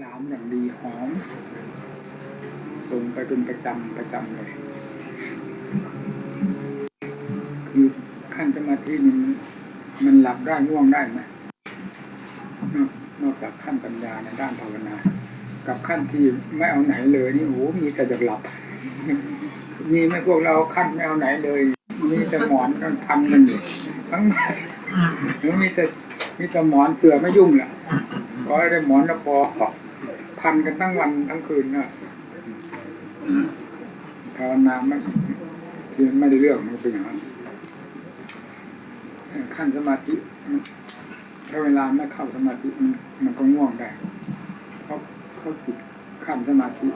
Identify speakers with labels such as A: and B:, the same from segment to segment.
A: หลามอย่างดีหอมส่งไปเป็นประจำประจำเลยคือขั้นสมาธินี่มันมันหลับได้ง่วงได้ไหมนอกนอกจากขั้นปัญญาในด้านภาวนา กับขั้นที่ไม่เอาไหนเลยนี่โอ้โหมีแต่จะหลับ มีไหม่พวกเราขั้นไม่เอาไหนเลย มีแต่หมอนกันพันกันอยู่ทั้งหมดแล้วมีแต่มีแต่หมอนเสือไม่ยุ่งแหละพอได้หมอนแล้วพอ พันกันทั้งวันทั้งคืนนะภาวนาไม่ที่ไม่ได้เรื่องมันเป็นอย่างนั้นขั้นสมาธิถ้าเวลาไม่เข้าสมาธิมันมันก็ง่วงได้ เพราะเขาจิตขั้นสมาธิ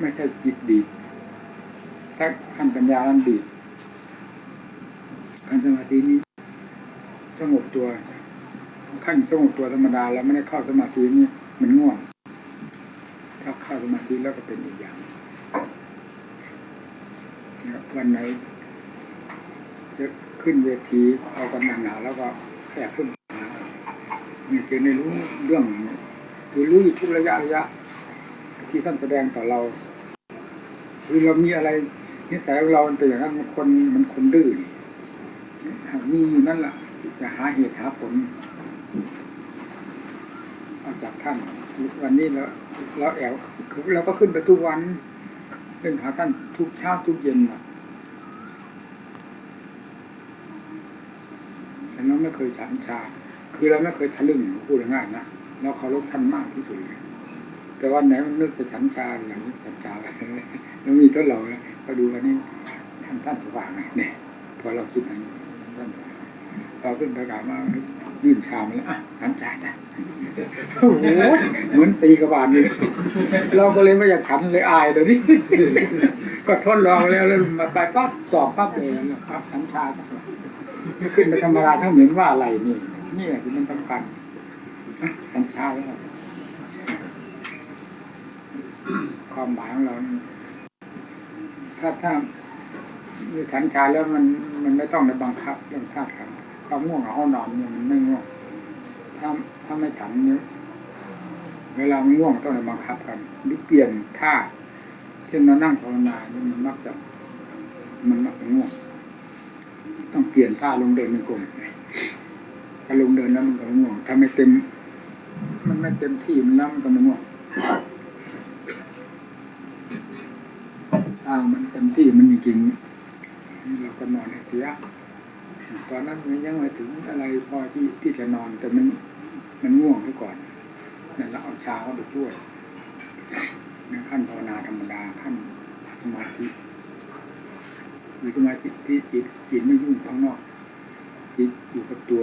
A: ไม่ใช่จิตดีถ้าขั้นปัญญานั้นดีขั้นสมาธินี้สงบตัวขั้นสงบตัวธรรมดา แล้วไม่ได้เข้าสมาธินี่มันง่วง เข้าสมาธิแล้วก็เป็นอีกอย่างนะครับวันไหนจะขึ้นเวทีเอากำลังหนาแล้วก็แค่ขึ้นหาเนี่ยคือในรู้เรื่องคือรู้อยู่ทุกระยะระยะ ที่ท่านแสดงต่อเราคือเรามีอะไรนิสัยของเรามันเป็นอย่างนั้นมันคนมันคนดื้อนี่มีอยู่นั่นแหละจะหาเหตุหาผล จากท่าน วันนี้แล้วเราแอบคือเราก็ขึ้นไปทุกวันขึ้นหาท่านทุกเช้าทุกเย็นนะแต่เราไม่เคยฉันชา คือเราไม่เคยทะลึ่งพูดง่ายนะเราเคารพท่านมากที่สุดแต่วันไหนมันนึกจะฉันชาอย่างนี้ฉันชาอะไรแล้วมีทดลองแล้วก็ดูวันนี้ท่านท่านจะว่าไงเนี่ยพอเราคิดอย่างนี้ท่านจะว่าพอขึ้นไประกาศมา ยื่นชามาแล้วอะฉันชาซะโอ้โหเหมือนตีกระบาลเลยเราก็เลยไม่อยากฉันเลยอายเดี๋ยวนี้ก็ทดลองแล้วแล้วมาไปปั๊บสอบปั๊บเลยนะครับฉันชาสักหน่อยไม่ขึ้นไปธรรมดาทั้งเหมือนว่าอะไรนี่นี่แหละที่มันสำคัญอะฉันชาแล้วความหมายของเรานี่ถ้าถ้ามี ฉันชาแล้วมันมันไม่ต้องในบังคับเรื่องธาตุขันความง่วงเหงาห้องนอนเนี่ยมันไม่ง่วงถ้าถ้าไม่ฉันเนี่ยเวลามันง่วงต้องในบังคับกันหรือเปลี่ยนท่าเช่นเรานั่งภาวนาเนี่ยมันมักจะมันมักจะง่วง ต้องเปลี่ยนท่าลงเดินในกลมถ้าลงเดินแล้วมันก็ง่วงถ้าไม่เต็ม มันไม่เต็มที่มันแล้วมันก็ไม่ง่วงถ้ามันเต็มที่มันจริงๆ ก็นอนให้เสีย ตอนนั้นมันยังไม่ถึงอะไรพอที่ที่จะนอนแต่มันมันง่วงไปก่อนนั่นเราเอาชาเข้าไปช่วยในขั้นภาวนาธรรมดาขั้นสมาธิคือสมาธิที่จิตจิตไม่ยุ่งข้างนอก จิตอยู่กับตัว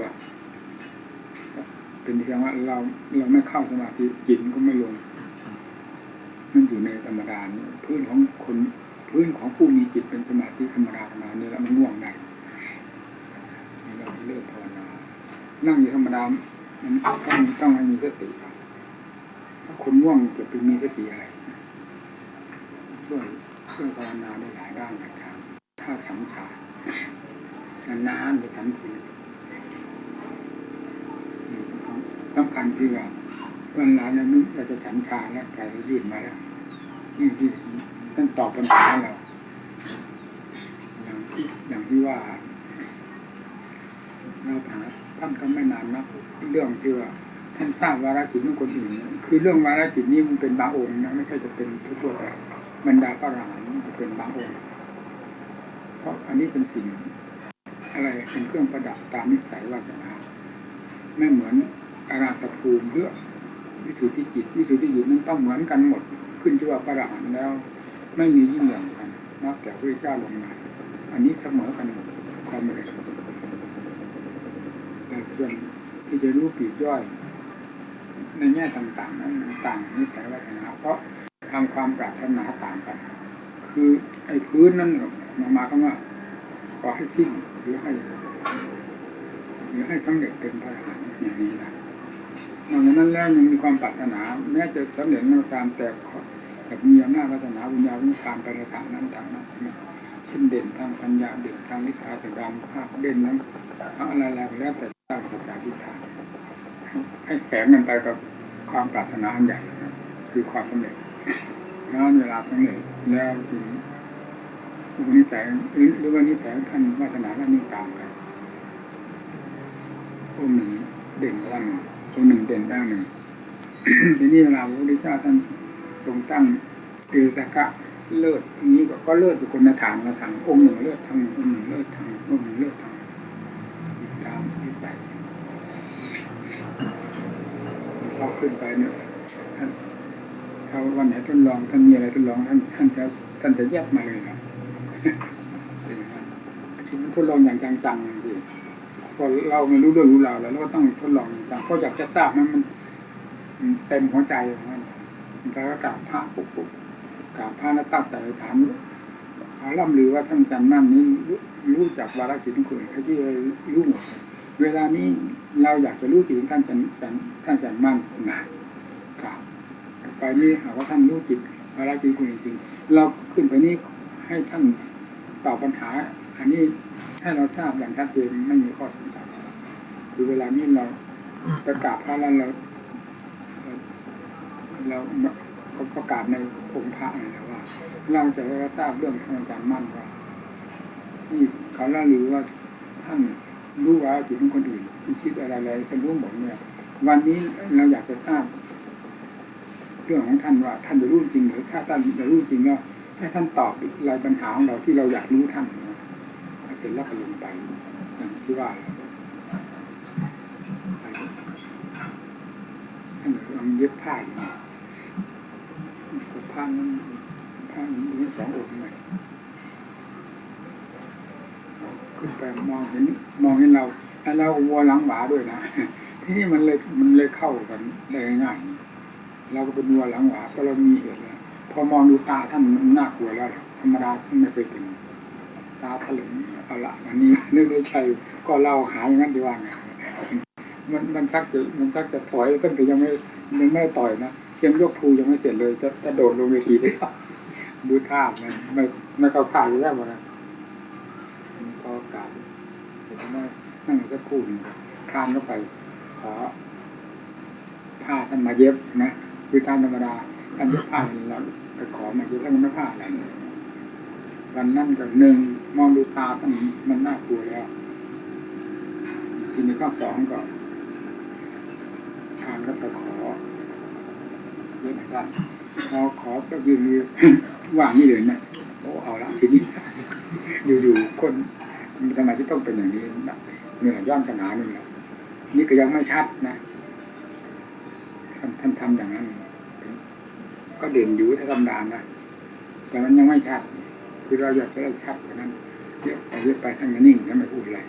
A: เป็นเพียงว่าเราเราไม่เข้าสมาธิจิตก็ไม่ลงมันอยู่ในธรรมดาพื้นของคน พื้นของผู้มีจิตเป็นสมาธิธรรมดาธรรมดานี่แล้วมันง่วงได้นี่เราเลิกภาวนา นั่งอยู่ธรรมดามันต้องต้องให้มีสติถ้าคนง่วงจะไปมีสติอะไรช่วยช่วยภาวนาได้หลายด้านหลายทางถ้าฉันชานานๆไปฉันทีสำคัญที่ว่าวันหลังนี่ยนึกเราจะฉันชาแล้วใจยืดมาแล้วนี่ที่ ท่านตอบปัญหาเราอย่างที่อย่างที่ว่าเราหาท่านก็ไม่นานนะเรื่องที่ว่าท่านทราบวาระจิตของคนอื่นคือเรื่องวาระจิตนี้มันเป็นบางองค์นะไม่ใช่จะเป็นทั่วไปบรรดาพระอรหันต์จะเป็นบางองค์เพราะอันนี้เป็นสิ่ง อะไรเป็นเครื่องประดับตามนิสัยวาสนาไม่เหมือนอาราตภูมิเรื่องวิสุทธิจิตวิสุทธิจิตนั้นต้องเหมือนกันหมด ขึ้นชื่อว่าพระอรหันต์แล้ว ไม่มียิ่งหย่อนกันนอกจากพระเจ้าลงมาอันนี้เสมอกันหมดความบริสุทธิ์แต่ส่วนที่จะรู้ปีกย่อย ในแง่ต่างๆนั้นมันต่างนิสัยวาสนาเพราะทำความปรารถนาต่างกัน คือไอ้พื้นนั่นมามาก็ว่าขอให้สิ้นหรือให้หรือให้สำเร็จเป็นพระอรหันต์อย่างนี้นะนอกจากนั้นแล้วยังมีความปรารถนา แม้จะสำเร็จในการแต่ แบบมีอำนาจวาสนาวิญญาณวิญญาณไปในทางนั้นทางนั้นเช่นเด่นทางปัญญาเด่นทางนิทาสดามภาพเด่นนั้นอะไรๆแล้วแต่ตั้งสัจจะทิฏฐานให้แฝงกันไปกับความปรารถนาอันใหญ่คือความสำเร็จแล้วเวลาสำเร็จแล้วถึงอุปนิสัยหรือว่านิสัยองท่านวาสนาท่านนี่ตามกันองค์หนึ่งเด่นด้านหนึ่งองค์หนึ่งเด่นด้านหนึ่งทีนี้เวลาพระพุทธเจ้าท่าน ทรงตั้งเอสกะเลิศนี้ก็ก็เลิศเป็นคนละฐานละฐานองค์หนึ่งเลิศทางองค์หนึ่งเลิศทางองค์หนึ่งเลิศทางตามนิสัยพอขึ้นไปเนี่ยท่านถ้าวันไหนทดลองท่านมีอะไรทดลองท่านท่านจะท่านจะแยกมาเลยนะเป็นอย่าที่มันทดลองอย่างจังๆสิพอเราไม่รู้เรื่องรู้ราวแล้วเราก็ต้องทดลองจังเพราะอยากจะทราบนั้นมันมันเต็มหัวใจของมัน แล้วก็กราบพระปุ๊บปุ๊บกราบพระแล้วตั้งใจถามเขาล่ำลือว่าท่านอาจันมั่นนี้รู้จักวาระจิตของคุณเขาที่รู้หมดเวลานี้เราอยากจะรู้จิตของท่านอาจันจันท่านอาจันมั่นนะกราบไปนี่หากว่าท่านรู้จิตวาระจิตคุณจริงๆเราขึ้นไปนี่ให้ท่านตอบปัญหา อันนี้ให้เราทราบอย่างชัดเจนไม่มีข้อสงสัยคือเวลานี้เราประกาศพระแล้วเรา เราประกาศในองค์พระนะว่าเราจะได้ทราบเรื่องท่านอาจารย์มั่นว่านี่เขาเล่าลือว่าท่านรู้ว่าจิตของคนอื่นที่คิดอะไรอะไรสมมติบอกเนี่ย วันนี้เราอยากจะทราบ เรื่องของท่านว่า ท่านจะรู้จริงหรือถ้าท่านจะรู้จริงแล้วให้ท่านตอบรายปัญหาของเราที่เราอยากรู้ท่านนะเสร็จแล้วก็ลงไปอย่างที่ว่าท่านกำลังเย็บผ้าอยู่านั้นผ้านมีสององค์เลยขึ้นไปมองเห็นมองเห็นเราแล้วเราวัวหลังหวาด้วยนะที่นี่มันเลยมันเลยเข้ากันได้ง่ายๆเราก็เป็นวัวหลังหวาเพราะเรามีเหตุแล้วพอมองดูตาท่านมันน่ากลัวแล้วธรรมดาท่ไม่เคยเป็นตาถลึงเอาละอันนี้นึกในใจก็เล่าหาอย่างนั้นดีว่าไงมันมันชักจะมันชักจะถอยตั้งแต่ยังไม่ยังไม่ต่อยนะ เพียงยกครูยังไม่เสร็จเลย จะจะโดดลงเวทีได้ดูท่ามันไม่ไม่เข้าท่าอยู่แล้วนะพอการเห็นไหมนั่งสักครู่หนึ่งคลานเข้าไป ขอผ้าท่านมาเย็บนะคือตามธรรมดาท่านเย็บผ้าเราไปขอมาเย็บท่านก็ไม่ผ้าอะไรวันนั้นก็หนึ่งมองดูตาท่านมันน่ากลัวแล้ว ทีนี้ข้อสองก็ทานก็ไปขอ เรื่องอะไรพอขอก็ยืนยืนว่างนี่เลยนะโอ้เอาละทีนี้อยู่ๆคนทำไมที่ต้องเป็นอย่างนี้นะเหนื่อยย้อนปัญหาหนึ่งแล้วนี่ก็ยังไม่ชัดนะท่านท่านทำอย่างนั้น ก็เด่นอยู่ถ้าทำดานนะแต่มันยังไม่ชัด คือเราอยากจะได้ชัดกว่านั้นเยอะไปเยอะไปท่านก็นิ่งแล้วไม่พูดอะไร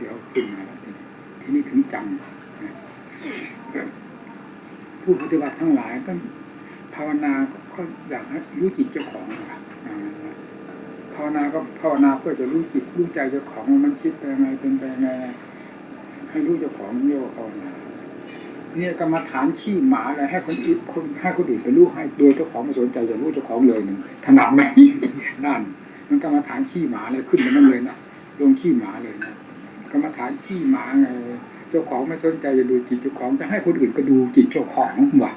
A: เดี๋ยวขึ้นมาแล้วทีนี้ถึงจำ ผู้ปฏิบัติทั้งหลายก็ภาวนาก็อยากให้รู้จิตเจ้าของนะครับอ่าภาวนาก็ภาวนาเพื่อจะรู้จิตรู้ใจเจ้าของมันคิดไปยังไงเป็นไปยังไงให้รู้เจ้าของเรียกว่าภาวนาเนี่ยกรรมฐานขี้หมาอะไรให้คนอื่นคนให้คนอื่นไปรู้ให้โดยเจ้าของไม่สนใจจะรู้เจ้าของเลยหนึ่งถนัดไหมนั่นมันกรรมฐานขี้หมาเลยขึ้นมานั่นเลยนะลงขี้หมาเลยนะกรรมฐานขี้หมาไง เจ้าของไม่สนใจจะดูจิตเจ้าของจะให้คนอื่นไปดูจิตเจ้าของว่ะ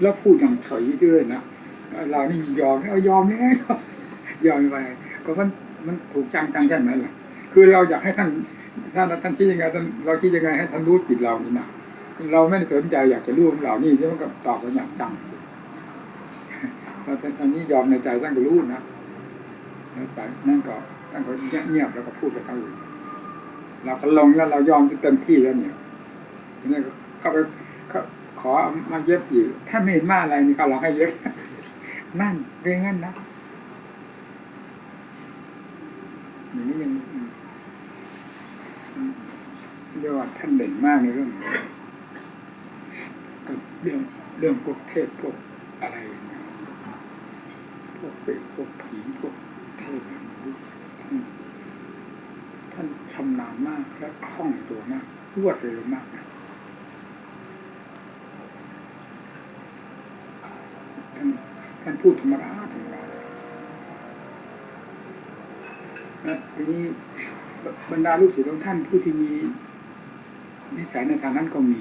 A: แล้วพูดอย่างเฉยเรื่อยนะเรานี่ยอมเอายอมแล้วยอมไปก็มันมันถูกจังจังใช่ไหมล่ะคือเราอยากให้ท่านท่านท่านคิดยังไงท่านเราคิดยังไงให้ท่านรู้จิตเรานี่นะเราไม่สนใจอยากจะรู้ของเรานี่ที่มันก็ตอบกันอย่างจังเราอันนี้ยอมในใจท่านก็รู้นะในใจนั่นก็ท่านก็เงียบแล้วก็พูดกับเขาอื่น เราก็ลงแล้วเรายอมเต็มที่แล้วเนี่ยทีนี้เข้าไปเขาขอมาเย็บอยู่ ถ้าไม่เห็นมาอะไรนี่เขาเราให้เย็บ นั่นเรื่องนั้นนะอย่างนี้ยังเรียกว่าท่านเด่นมากในเรื่องกับเรื่องเรื่องพวกเทพพวกอะไรเงี้ยพวกเปรตพวกผีพวกเทพท่าน ท่านชำนาญมากและคล่องตัวมาก รวดเร็วมากนะท่านท่านพูดธรรมดาธรรมดาและทีนี้บรรดาลูกศิษย์ของท่านผู้ที่มีนิสัยในทางนั้นก็มี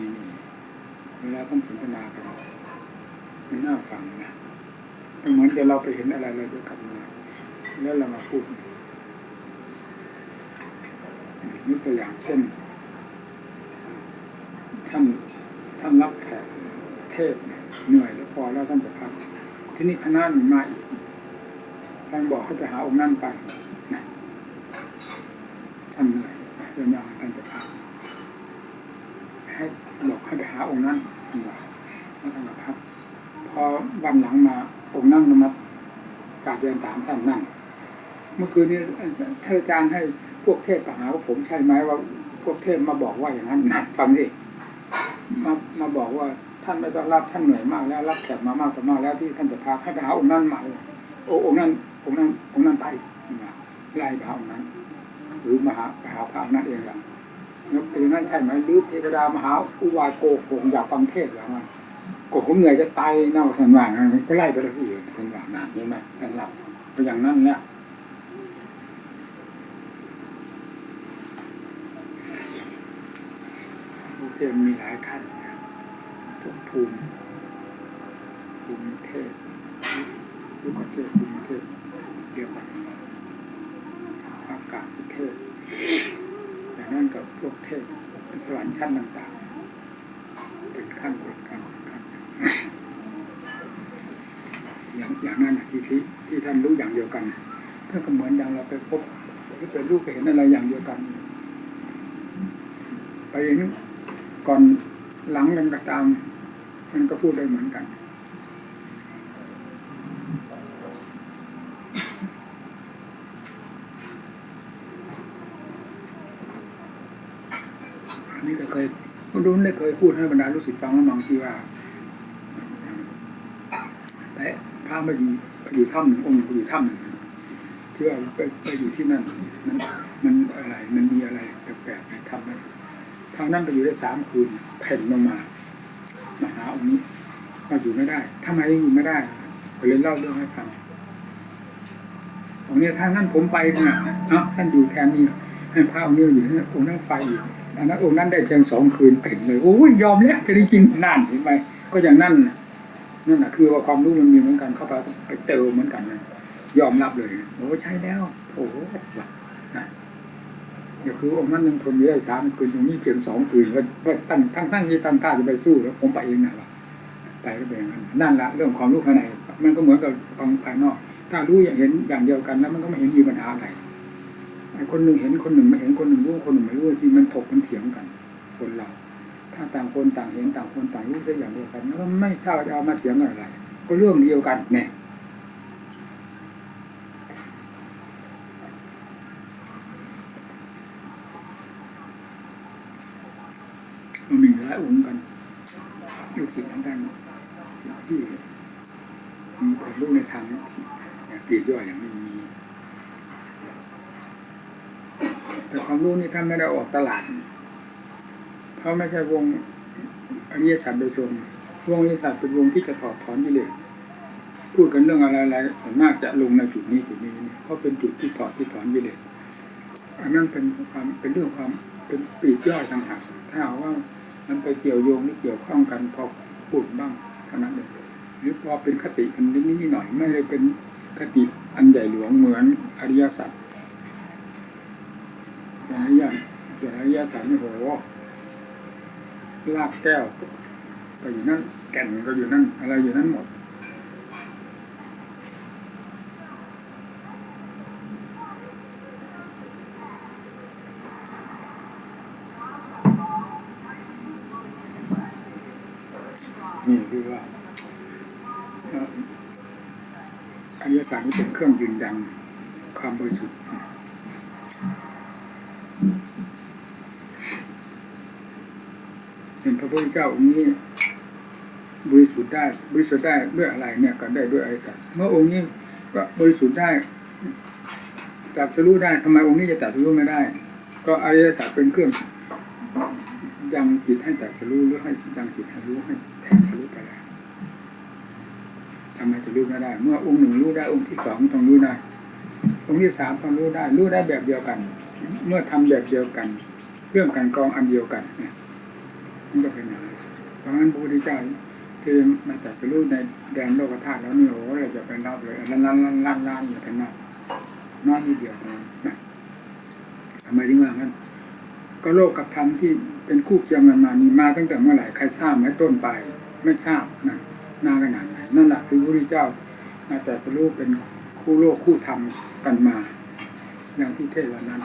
A: เวลาท่านสนทนากันมันน่าฟังนะเหมือนจะเราไปเห็นอะไรเลยด้วยกันมาแล้วเรามาพูด ยกตัวอย่างเช่น ท่านท่านรับแขกเทศเหนื่อยแล้วพอแล้วท่านจะพักที่นี่คณะหนึ่งมาอีกท่านบอกให้ไปหาองค์นั่นไปนะท่านเหนื่อยเรื่องราวท่านจะพักให้บอกให้ไปหาองค์นั้นท่านบอกแล้วท่านก็พักพอวันหลังมาองค์นั่นมากราบเรียนถามท่านนั่งเมื่อคืนนี้ท่านอาจารย์ให้ พวกเทพมาหาว่าผมใช่ไหมว่า พวกเทพมาบอกว่าอย่างนั้นนะฟังสิมามาบอกว่าท่านไม่ต้องรับท่านเหนื่อยมากแล้วรับแขกมามากต่อมากแล้วที่ท่านจะพาให้ไปหาองค์นั้นมาโอ้องค์นั้นองค์นั้นองค์นั้นไปไล่ไปหาองค์นั้นหรือมาหาไปหาพระองค์นั้นเองล่ะแล้วเป็นอย่างนั้นใช่ไหมหรือเทวดามหาอุวายโกหกอยากฟังเทศหรือว่าโกหกเหนื่อยจะตายเน่าทันว่างก็ไล่ไปละสิทันว่านะนี่ไหมท่นหลับก็อย่างนั้นแหละ ภู เทพมีหลายขั้นพวกภูมิภูมิเทพลูกเทพภูมิเทพเดียวกันอากาศเทพอย่างนั้นกับพวกเทพสวรรค์ชั้นต่างๆ เป็นขั้นเป็นขั้นเป็นขั้นอย่างอย่างนั้นที่ที่ที่ท่านรู้อย่างเดียวกันท่าก็เหมือนอย่างเราไปพบหรือไปรู้ไปเห็นอะไรอย่างเดียวกัน ไปอย่างนี้ กันก็ตาม มันก็พูดได้เหมือนกัน อันนี้ก็เคยคุณรุ่นได้เคยพูดให้บรรดาลูกศิษย์ฟังแล้วบางทีว่าแต่พระมาอยู่ไปอยู่ถ้ำหนึ่งองค์หนึ่งอยู่ถ้ำหนึ่งที่ว่าไปไปอยู่ที่นั่นมันมันอะไร มันมีอะไรแปลกๆในถ้ำนั้นทาง นั้นไปอยู่ได้สามคืนแผ่นลงมามาหาองค์นี้มาอยู่ไม่ได้ทำไมอยู่ไม่ได้ก็เลยเล่าเรื่องให้ฟังองค์นี้ทานั้นผมไปนะเนาะท่านอยู่แทนนี่ให้พระองค์นี้อยู่ที่องค์นั้นไปอยู่อันนั้นองค์นั้นได้เพียงสองคืนเพ่งเลยโอ้ยยอมแล้วจะได้กินนั่นเห็นไหมก็อย่างนั้นนั่นแหะคือว่าความรู้มันมีเหมือนกันเข้าไปไปเจอเหมือนกันนะยอมรับเลยโอ้ใช่แล้วโอ้ โหนะเดี๋ยวคือองค์นั้นยังทนอยู่ได้สามคืนตรงนี้เพียงสองคืนก็ตั้งทั้งทั้งที่ตั้งท่าจะไปสู้แล้วผมไปเองนะวะไปก็เป็นอย่างนั้นนั่นละเรื่องความรู้ภายในมันก็เหมือนกับความภายนอก ถ้ารู้อย่างเห็นอย่างเดียวกันแล้วมันก็ไม่เห็นมีปัญหาอะไรไอ้คนหนึ่งเห็นคนหนึ่งไม่เห็นคนหนึ่งรู้คนหนึ่งไม่รู้ที่มันถกมันเถียงกัน คนเรา ถ้าต่างคนต่างเห็นต่างคนต่างรู้ได้อย่างเดียวกันแล้วไม่ทราบจะเอามาเถียงกันอะไร ก็เรื่องเดียวกันเนี่ย มันมีหลายองค์กันลูกศิษย์ของท่านที่มีความรู้ในทางที่ปลีกย่อยอย่างไม่มี แต่ความรู้นี่ท่านไม่ได้ออกตลาด เพราะไม่ใช่วงอริยสัจโดยตรงวงอริยสัจเป็นวงที่จะถอดถอนกิเลสพูดกันเรื่องอะไรๆส่วนมากจะลงในจุดนี้จุดนี้เพราะเป็นจุดที่ถอดที่ถอนกิเลสอันนั้นเป็นความเป็นเรื่องความเป็นปลีกย่อยต่างหากถ้าหากว่า มันไปเกี่ยวโยงหรือเกี่ยวข้องกันพอพูดบ้างเท่านั้นเองหรือพอเป็นคติอันนิดนิดหน่อยไม่ได้เป็นคติอันใหญ่หลวงเหมือนอริยสัจสายยันสายยาสานโหลากแก้ว ก็อยู่นั่นแก่นก็อยู่นั่นอะไรอยู่นั่นหมด นี่คือว่าเอ่ออริยสัจนี่เป็นเครื่องยืนยันความบริสุทธิ์ เป็นพระพุทธเจ้าองค์นี้บริสุทธิ์ ได้บริสุทธิ์ได้ด้วยอะไรเนี่ยก็ได้ด้วยอริสัจเมื่อองค์นี้ก็บริสุทธิ์ได้ตัดสรู้ได้ทำไมองค์นี้จะตัดสรู้ไม่ได้ ก็อริยสัจเป็นเครื่องยังจิตให้ตัดสรู้หรือให้ยังจิตให้รู้ให้แทงทะลุไปแล้วทำไมจะรู้ไม่ได้ เมื่อองค์หนึ่งรู้ได้องค์ที่สองต้องรู้ได้ องค์ที่สามต้องรู้ได้ รู้ได้แบบเดียวกัน เมื่อทำแบบเดียวกันเครื่องกันกรองอันเดียวกันนี่ยมันก็เป็นอย่างนั้นไปราะงั้นพระพุทธเจ้า ที่มาตรัสรู้ในแดนโลกธาตุแล้วนี่โอ้เราจะไปนับเลยล้านล้านล้านล้านล้านอย่าไปนับน้อยนิดเดียวเท่านั้นทำไมถึงว่างั้นก็โลกกับธรรมที่เป็นคู่เคียงกันมานี่มาตั้งแต่เมื่อไหร่ใครทราบไหมต้นไป ไม่ทราบนะนานขนาดไหนนั่นแหละคือพระพุทธเจ้ามาตรัสรู้เป็นคู่โลกคู่ธรรมกันมา อย่างที่เทศวันนั้น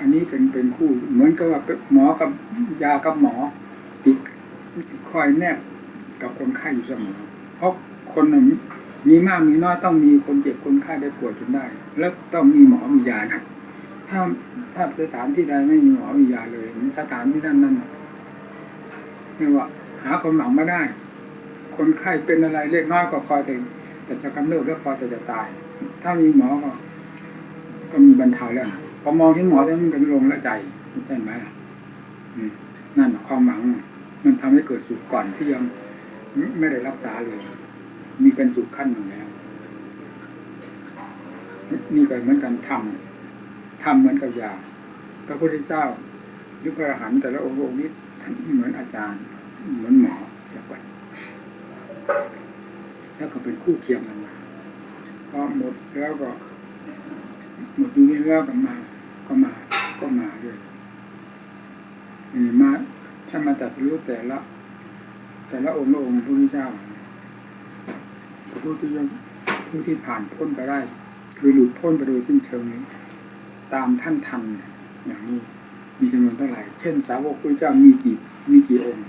A: อันนี้เป็นเป็นคู่เหมือนกับว่าหมอกับยากับหมอ คอยแนบกับคนไข้อยู่เสมอ เพราะคนหนึ่งมีมากมีน้อยต้องมีคนเจ็บคนไข้ได้ป่วยจนได้ แล้วต้องมีหมอมียานะถ้าถ้าสถานที่ใดไม่มีหมอมียาเลยสถานที่นั่นนั่นน่ะเรียกว่าหาความหวังไม่ได้ คนไข้เป็นอะไรเล็กน้อยก็คอยแต่แต่จะกำเริบแล้วคอยแต่จะตาย ถ้ามีหมอก็ ก็มีบรรเทาแล้วพอมองเห็นหมอแล้วมันก็ลงและใจใช่ไหมล่ะอืมนั่นความหวัง มันทำให้เกิดสุขก่อนที่ยังไม่ได้รักษาเลยมีเป็นสุขขั้นหนึ่งแล้ว นี่ก็เหมือนกันทำทำเหมือนกับยาพระพุทธเจ้าหรือพระอรหันต์แต่ละองค์องค์นี้ท่านเหมือนอาจารย์ เหมือนหมอเทียบกันแล้วก็เป็นคู่เคียงกันมาพอหมดแล้วก็ หมดอยู่นี่แล้วก็มา ก็มาก็มาด้วยนี่มา ถ้านมาตัดรู้แต่ละ แต่ละองค์ละองค์พระพุทธเจ้าผู้ที่ยังผู้ที่ผ่านพ้นไปได้ คือหลุดพ้นไปโดยสิ้นเชิงตามท่านทันอย่างนี้มีจำนวนเท่าไหร่ เช่น สาวกพระเจ้ามีกี่มีกี่องค์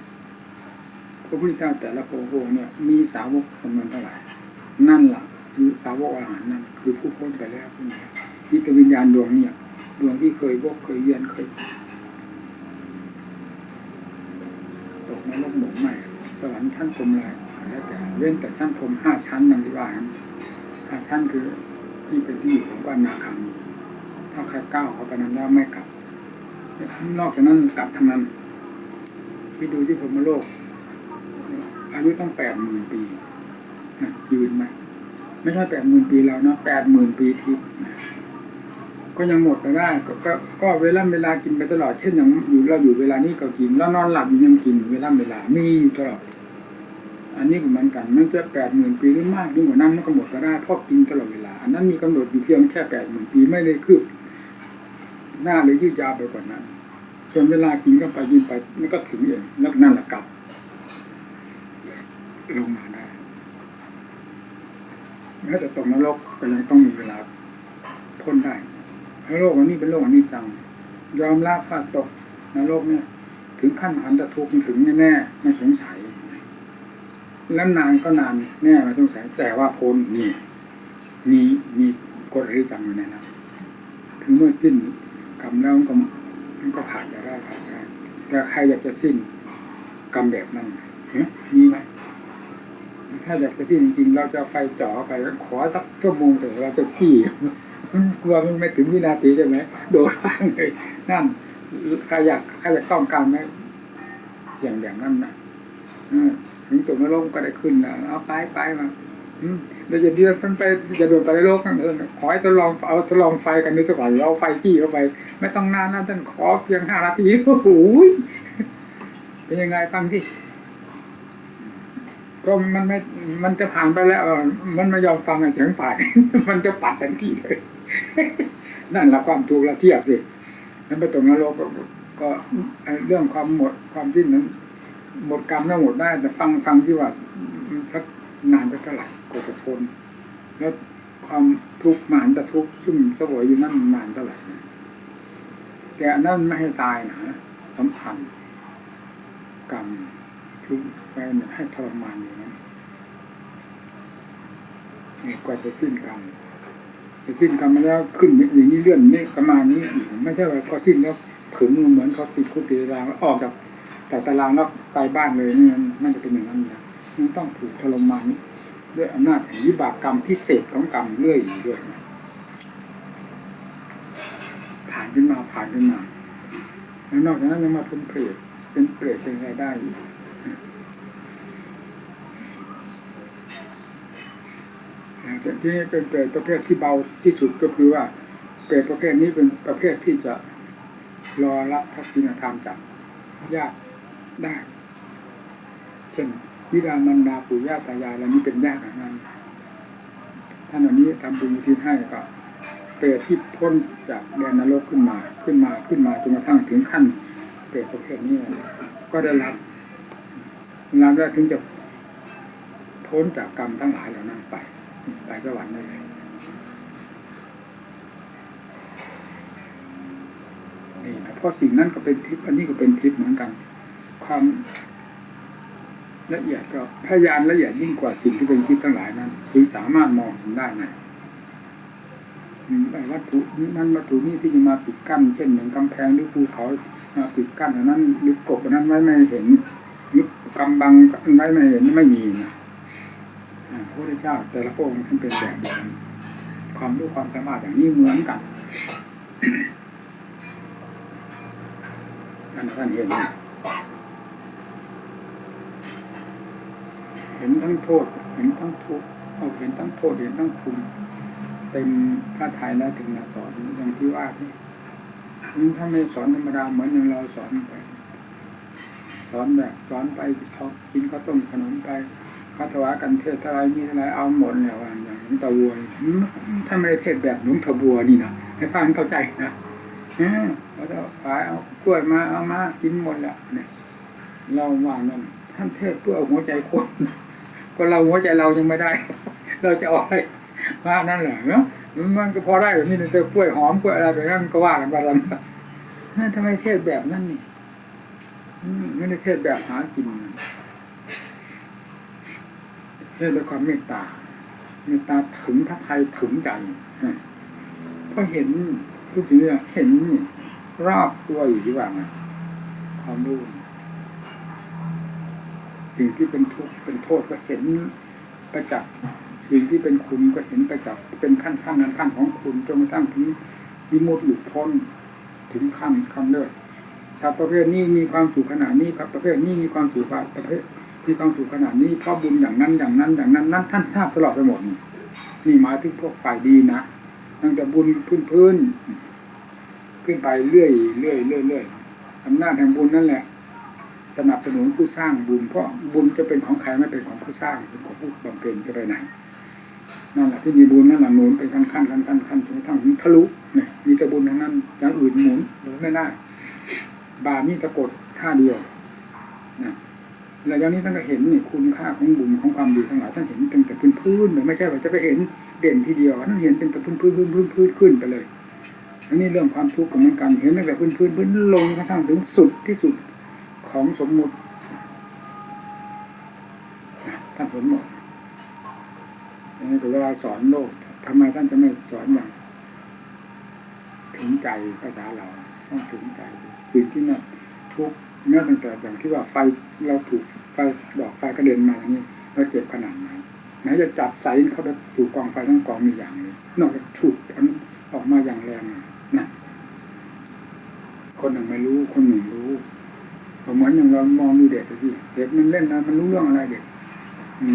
A: พระพุทธเจ้าแต่ละพระองค์เนี่ยมีสาวกจำนวนเท่าไหร่ นั่นล่ะคือสาวกอรหันต์นั่นคือผู้พ้นไปแล้วผู้นี้นิตวิญญาณดวงเนี่ยดวงที่เคยวกเคยเวียนเคย ตก นรกหมกไหมสวรรค์ชั้นพรมอะไรแล้วแต่เว้นแต่ชั้นพรมห้าชั้นนั่นที่ว่านั้นห้าชั้นคือที่เป็นที่อยู่ของบ้านาคังถ้าใครก้าวเข้าไปนั้นแล้วไม่กลับนอกจากนั้นกลับทั้งนั้นที่ดูที่พรมโลก อายุตั้งแปดหมื่นปีนะยืนไหมไม่ใช่แปดหมื่นปีแล้วเนาะแปดหมื่นปีทิพย์ ก็ยังหมดไปได้ก็ก็เวลาเวลากินไปตลอดเช่นอย่างอยู่เราอยู่เวลานี้ก็กินแล้วนอนหลับยังกิน เวลาเวลามีอยู่ตลอดอันนี้ก็เหมือนกันมันจะแปดหมื่นปีหรือมากยิ่งกว่านั้นมันก็หมดไปได้เพราะกินตลอดเวลาอันนั้นมีกำหนดอยู่เพียงแค่แปดหมื่นปีไม่ได้คืบหน้าหรือยืดยาวไปกว่านั้นส่วนเวลากินก็ไปกินไปมันก็ถึงเองแล้วนั่นแหละกลับลงมาได้แม้แต่ตกนรกก็ยังต้องมีเวลาพ้นได้ โลกอันนี้เป็นโลกอันนี้จัง ยอมรับว่าตกนรกเนี่ย ถึงขั้นหันตะทุกข์ถึงแน่ๆไม่สงสัยแล้วนานก็นานแน่ไม่สงสัย แต่ว่าพ้นนี่มีมีกฎอริจังอยู่ในนั้นถึงเมื่อสิ้นกรรมแล้วมันก็มันก็ผ่านไปได้ผ่านไปได้แต่ใครอยากจะสิ้นกรรมแบบนั้นเฮ้ยมีไหมถ้าอยากจะสิ้นจริงๆเราจะไฟจ่อไปขอสักชั่วโมงเถอะเราจะขี่ กลัวมันไม่ถึงวินาทีใช่ไหมโดดร่างเลยนั่นใครอยากใครอยากต้องการไหมเสียงแบบนั้นนะถึงตกนรกก็ได้ขึ้นแล้วเอาไปไปมาเราจะเดือดมันไปจะโดดไปในโลกนั่นเออขอให้ทดลองเอาทดลองไฟกันดูสักหน่อยเราไฟขี้เข้าไป ไม่ต้องนานนะท่านขอเพียงห้านาทีโอ้โหเป็นยังไงฟังสิก็มันไม่ มันจะผ่านไปแล้ว มันไม่ยอมฟังเสียงฝ่าย มันจะปัดทันทีเลยนั่นละความถูกเราเทียบสินั้นไปตรงนรกก็ก็เรื่องความหมดความที่นั้น หมดกรรมแล้วหมดได้ แต่ฟังฟังที่ว่าสักนานจะเท่าไหร่กว่าจะพ้นแล้วความทุกข์มหันตทุกข์ซึ่งสวยอยู่นั่นนานเท่าไหร่แต่อันนั้นไม่ให้ตายนะสำคัญกรรมทุกข์ไปเนี่ยให้ทรมานอยู่นั้นนี่กว่าจะสิ้นกรรม สิ้นกรรมมาแล้วขึ้นอย่างนี้เลื่อนนี่กรรมานี้ ไม่ใช่ว่าพอสิ้นแล้วขึงเหมือนเขาติดคุกติดตารางแล้วออกจากจากตารางแล้วไปบ้านเลยนี่มันจะเป็นอย่างนั้นนะมันต้องถูกทรมานด้วยอำนาจแห่งวิบากกรรมที่เศษของกรรมเรื่อยอยู่ด้วยนผ่านขึ้นมาผ่านขึ้นมา แล้วนอกจากนั้นยังมาเป็นเปรตเป็นเปรตเป็นอะไรได้อีก แต่ ที่นี่เป็นเปรตประเภทที่เบาที่สุดก็คือว่าเปรตประเภทนี้เป็นประเภทที่จะรอรับทักษิณธรรมจากญาติได้ เช่นวิดามันดาปู่ย่าตายายอะไรนี้เป็นญาติกันนั้นท่านเหล่านี้ทำบุญทิศให้ก็เปรตที่พ้นจากแดนนรกขึ้นมาขึ้นมาขึ้นมาจนกระทั่งถึงขั้นเปรตประเภทนี้ก็ได้รับรับแล้วถึงจะพ้นจากกรรมทั้งหลายเหล่านั้นไป ไปสวรรค์ได้เลยนี่นะเพราะสิ่งนั้นก็เป็นทิพย์อันนี้ก็เป็นทิพย์เหมือนกัน ความละเอียดก็พยานละเอียดยิ่งกว่าสิ่งที่เป็นทิพย์ทั้งหลายนั้นถึงสามารถมองเห็นได้นะมไอ้วัตถุนั้นวัตถุนี้ที่จะมาปิดกั้นเช่นอย่างกำแพงหรือภูเขามาปิดกั้นอันนั้นหรือกบอันนั้นไว้ไม่ให้เห็นหรือกำบังไว้ไม่ให้เห็นไม่มีนะ พระพุทธเจ้า แต่ละพระองค์ท่านเป็นแบบเดียวกันความรู้ความสามารถอย่างนี้เหมือนกันท่านท่านเห็นเห็นทั้งโทษ เห็นทั้งทุกข์เอาเห็นทั้งโทษเห็นทั้งคุณเต็มพระทัยแล้วถึงมาสอนอย่างที่ว่าที่ถ้าไม่สอนธรรมดาเหมือนอย่างเราสอนไปสอนแบบสอนไปเอากินข้าวต้มขนมไป ข้าวถวากันเทศอะไรมีอะไรเอาหมดเนี่ยว่าอย่างหลวงตาบัวอืมถ้าไม่ได้เทศแบบหลวงตาบัวนี่นะให้ฟังเข้าใจนะเนี่ยเราจะขายเอากล้วยมาเอามากินหมดล้วเนี่ย เราว่านั่นท่านเทศเพื่อหัวใจคนก็เราหัวใจเรายังไม่ได้ เราจะเอาอะไรว่านั่นแหละเนาะมันก็พอได้แบบนี้แต่กล้วยหอมกล้วยอะไรแบบนั้นก็ว่ากันไปแล้วนั่นทำไมเทศแบบนั้นนี่ไม่ได้เทศแบบหากิน เทศด้วยความเมตตา เมตตาถึงพระไทยถึงใจฮะเพราะเห็นทุกสิ่งเนี่ยเห็นรอบตัวอยู่ที่ว่าไงความรู้สิ่งที่เป็นทุกข์เป็นโทษก็เห็นประจักษ์สิ่งที่เป็นคุณก็เห็นประจักษ์เป็นขั้นขั้นนั้นขั้นของคุณจนกระทั่งถึงวิมุตติหลุดพ้นถึงขั้นคำเลิศสัตว์ประเภทนี้มีความสุขขนาดนี้ครับประเภทนี้มีความสุขประเภท มีความสุขขนาดนี้เพราะบุญอย่างนั้นอย่างนั้นอย่างนั้นนั้นท่านทราบตลอดไปหมด นี่หมายถึงพวกฝ่ายดีนะตั้งแต่บุญพื้นพื้นๆขึ้นไปเรื่อยเรื่อยเรื่อยเรื่อยอำนาจแห่งบุญนั่นแหละ สนับสนุนผู้สร้างบุญเพราะบุญจะเป็นของใครไม่เป็นของผู้สร้างเป็นของผู้บำเพ็ญจะไปไหนนั่นแหละที่มีบุญนั่นแหละหนุนเป็นขั้นขั้นขั้นขั้นขั้นจนกระทั่งทะลุเนี่ยมีแต่บุญทั้งนั้นอย่างอื่นหมุนหมุนไม่ได้บาปนี่สะกดท่าเดียว แล้วย่านี้ท่านก็เห็นนี่คุณค่าของบุญของความดีทั้งหลายท่านเห็นตั้งแต่พื้นพื้นเลยไม่ใช่ว่าจะไปเห็นเด่นทีเดียวท่านเห็นเป็นแต่พื้นพื้นพื้นพื้นพื้นขึ้นไปเลยอันนี้เรื่องความทุกข์ของมันกันเห็นตั้งแต่พื้นพื้นพื้นลงกระทั่งถึงสุดที่สุดของสมมุติท่านเห็นหมดอันนี้ก็เวลาสอนโลกทำไมท่านจะไม่สอนอย่างถึงใจภาษาเราต้องถึงใจสิ่งที่นั่นทุกข์แม้ตั้งแต่อย่างที่ว่าไฟ เราถูกไฟดอกไฟกระเด็นมาอย่างนี้เราเจ็บขนาดไหนไหนจะจับใส่เข้าไปสู่กองไฟทั้งกองมีอย่างนี้นอกจากฉุดมันออกมาอย่างแรงนะคนหนึ่งไม่รู้คนหนึ่งรู้เหมือนอย่างเรามองดูเด็กสิเด็กมันเล่นนะมันรู้เรื่องอะไรเด็ก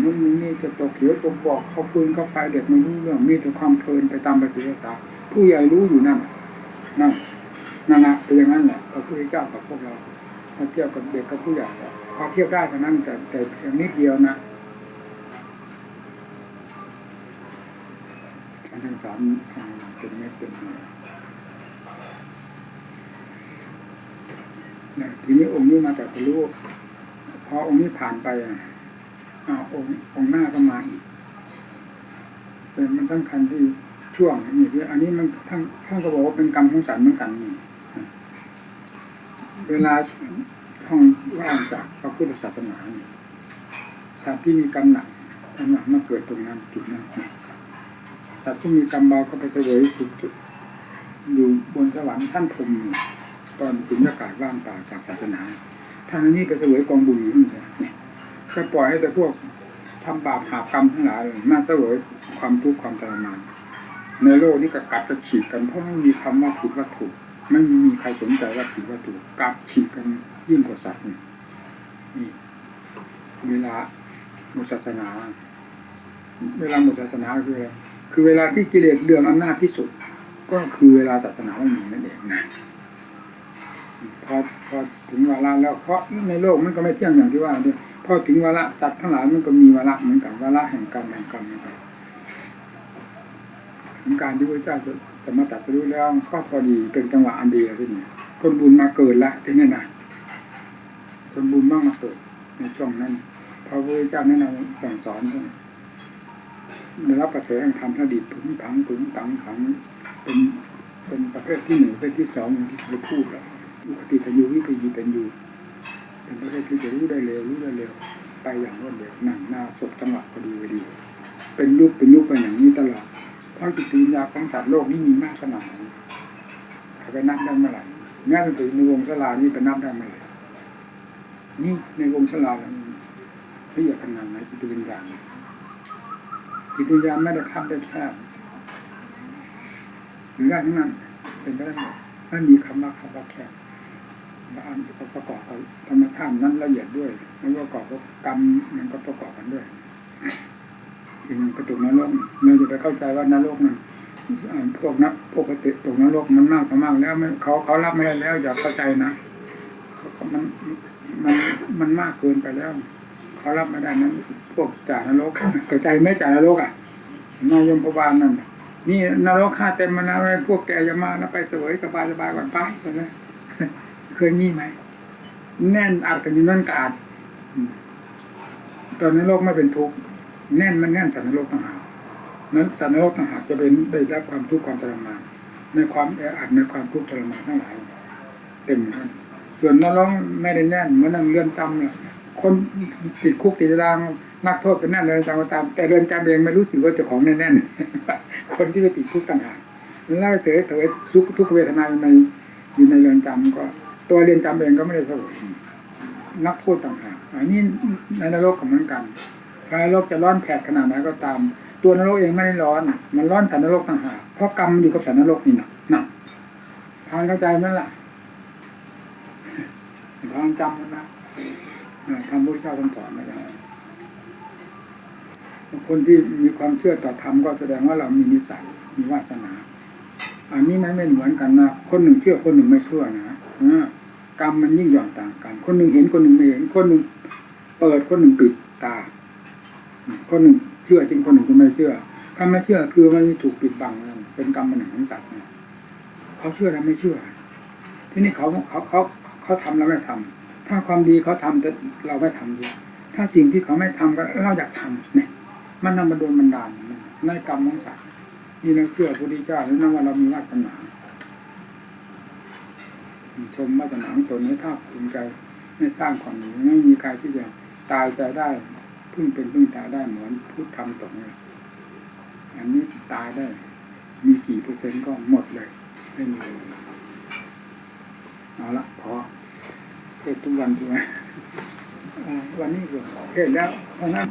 A: นู่นนี่นี่จะตกเขียวตกบอกเขาฟืนเขาไฟเด็กมันรู้เรื่องมีแต่ความเพลินไปตามภาษาผู้ใหญ่รู้อยู่นั่นนั่นนั่นนะเป็นอย่างนั้นแหละพระพุทธเจ้ากับพวกเราถ้าเทียบกับเด็กกับผู้ใหญ่ อเทียบได้เท่านั้นแต่แต่เพียงนิดเดียวนะท่านสอนเต็มเม็ดเต็มหน่วยทีนี้องค์นี้มาแต่รู้พอองค์นี้ผ่านไปอะอ้าวองค์องค์หน้าก็มาอีกเป็นมันสำคัญที่ช่วงนี่ที่อันนี้มันท่านท่านก็บอกว่าเป็นกรรมของสัตว์เหมือนกันนี่เวลา ท่องว่างจากพระพุทธศาสนาสัตว์ที่มีกรรมหนักกรรมหนักมาเกิดตรงนั้นจุดนั้นสัตว์ที่มีกรรมเบาก็ไปเสวยสุขอยู่บนสวรรค์ท่านพรหมตอนสุญญากาศว่างเปล่าจากศาสนาทางนี้ไปเสวยกองบุญอยู่นี่เนี่ยก็ปล่อยให้แต่พวกทำบาปหาบกรรมทั้งหลายมาเสวยความทุกข์ความทรมานในโลกนี้ก็กัดกระฉีกกันเพราะไม่มีคำว่าผิดว่าถูก ไม่มีใครสนใจว่าผิดว่าถูกกัดฉีกกัน ยิ่งกว่าสัตว์นี่เวลาหมดศาสนา เวลาหมดศาสนาคืออะไรคือเวลาที่กิเลสเรื่องอำนาจที่สุด ก็คือเวลาศาสนาไม่มีนั่นเองนะพอพอถึงเวลาแล้วเพราะในโลกมันก็ไม่เที่ยงอย่างที่ว่าด้วยพอถึงวาระสัตว์ทั้งหลายมันก็มีวาระเหมือนกันวาระแห่งกรรมแห่งกรรมเหมือนกันถึงการที่พระเจ้าจะมาตัดสรู้แล้วก็พอดีเป็นจังหวะอันดีแล้วที่นี่คนบุญมาเกิดละที่นี่นะ คนบุญมากมาเกิดในช่วงนั้นพระพุทธเจ้าแนะนำสั่งสอนท่านได้รับกระแสแห่งธรรมพระดิบผึงผังผึงผังผังเป็นเป็นประเภทที่หนึ่งประเภทที่สองอย่างที่เคยพูดแล้วอุคติตันยูวิปยิตันยูเป็นประเภทที่จะรู้ได้เร็วรู้ได้เร็วไปอย่างรวดเร็วหนังหน้าศพจังหวะพอดีพอดี เป็นยุคเป็นยุคเป็นอย่างนี้ตลอดเพราะจิตวิญญาณของสัตว์โลกนี้มีมากขนาดไหนใครไปนับได้เมื่อไหร่แม้แต่ถึงในวงสลานี่ไปนับได้เมื่อไหร่ นี่ในวงสลาแล้วละเอียดขนาดไหนจิตวิญญาณจิตวิญญาณไม่ได้คับได้แคบหรือได้ทั้งนั้นเป็นไปได้หมดไม่มีคำว่าคับว่าแคบและอันประกอบกับธรรมชาตินั้นละเอียดด้วยแล้วประกอบกับกรรมมันก็ประกอบกันด้วยจึงกระตุกนรกเราจะไปเข้าใจว่านรกนั้นพวกนักพวกปฏิตกนรกมันมากก็มากแล้วเขาเขารับไม่ได้แล้วอย่าเข้าใจนะมัน มันมันมากเกินไปแล้วเขารับไม่ได้นั้นพวกจ่านรกเข้าใจไหมจ่านรกอะนายยมพบาลนั่นนี่นรกฆ่าเต็มมาแล้พวกแกอย่ามาแล้วไปสวยสบายสบายก่อนไปนะเคยมีไหมแน่นอัดกันอยู่นั่นกาดตอนนั้โลกไม่เป็นทุกข์แน่นมันแน่นสันนรกต่างหากนั้นสันนรกต่างหากจะเป็นได้รับความทุกข์ความทรมานในความแออัดในความทุกข์ทรมานทั้งหลายเต็มท่าน ส่วนนรกไม่ได้แน่นเหมือนนั่งเรือนจำเนี่ยคนติดคุกติดตารางนักโทษเป็นแน่นเรือนจำก็ตาม แต่เรือนจำเองไม่รู้สึกว่าเจ้าของแน่นๆคนที่ไปติดคุกต่างหากแล้วเสียเถยทุกทุกเวทนาในอยู่ในเรือนจำก็ ตัวเรือนจำเองก็ไม่ได้สวยนักโทษต่างหากอันนี้ในนรกก็เหมือนกันถ้านรกจะร้อนแผดขนาดไหนก็ตาม ตัวนรกเองไม่ได้ร้อน มันร้อนสันนรกต่างหากเพราะกรรมอยู่กับสันนรกนี่นะนะพานเข้าใจไหมล่ะ พานจำนะทำพระพุทธเจ้าท่านสอนไว้แล้คนที่มีความเชื่อต่อธรรมก็แสดงว่าเรามีนิสัยมีวาสนา อันนี้มันไม่เหมือนกันนะ คนหนึ่งเชื่อคนหนึ่งไม่เชื่อนะอ่ากรรมมันยิ่งหย่อนต่างกัน คนหนึ่งเห็นคนหนึ่งไม่เห็น คนหนึ่งเปิดคนหนึ่งปิดตา คนหนึ่งเชื่อจริงคนหนึ่งจะไม่เชื่อถ้าไม่เชื่อคือมันถูกปิดบังเป็นกรรมมันหนึ่งของสัตว์เขาเชื่อเราไม่เชื่อ ทีนี้เขาเขาเขา เขาทำเราไม่ทำถ้าความดีเขาทำแต่เราไม่ทำดีถ้าสิ่งที่เขาไม่ทำก็เราอยากทำเนี่ย มันนำมาโดนบันดาลในกรรมของสัตว์นี่เราเชื่อพระพุทธเจ้าแล้วนะว่าเรามีวาสนาชมวาสนาของตนให้ภาคภูมิใจไม่สร้างความหนีไม่มีใครที่จะตายใจได้พึ่งเป็นพึ่งตายได้เหมือนพุทธธรรมตรงนี้อันนี้ตายได้ มีกี่เปอร์เซ็นต์ก็หมดเลย ไม่มีเอาละพอ เทศทุกวันใช่ไหมอ่าวันนี้ก็เทศแล้วเพราะนั้น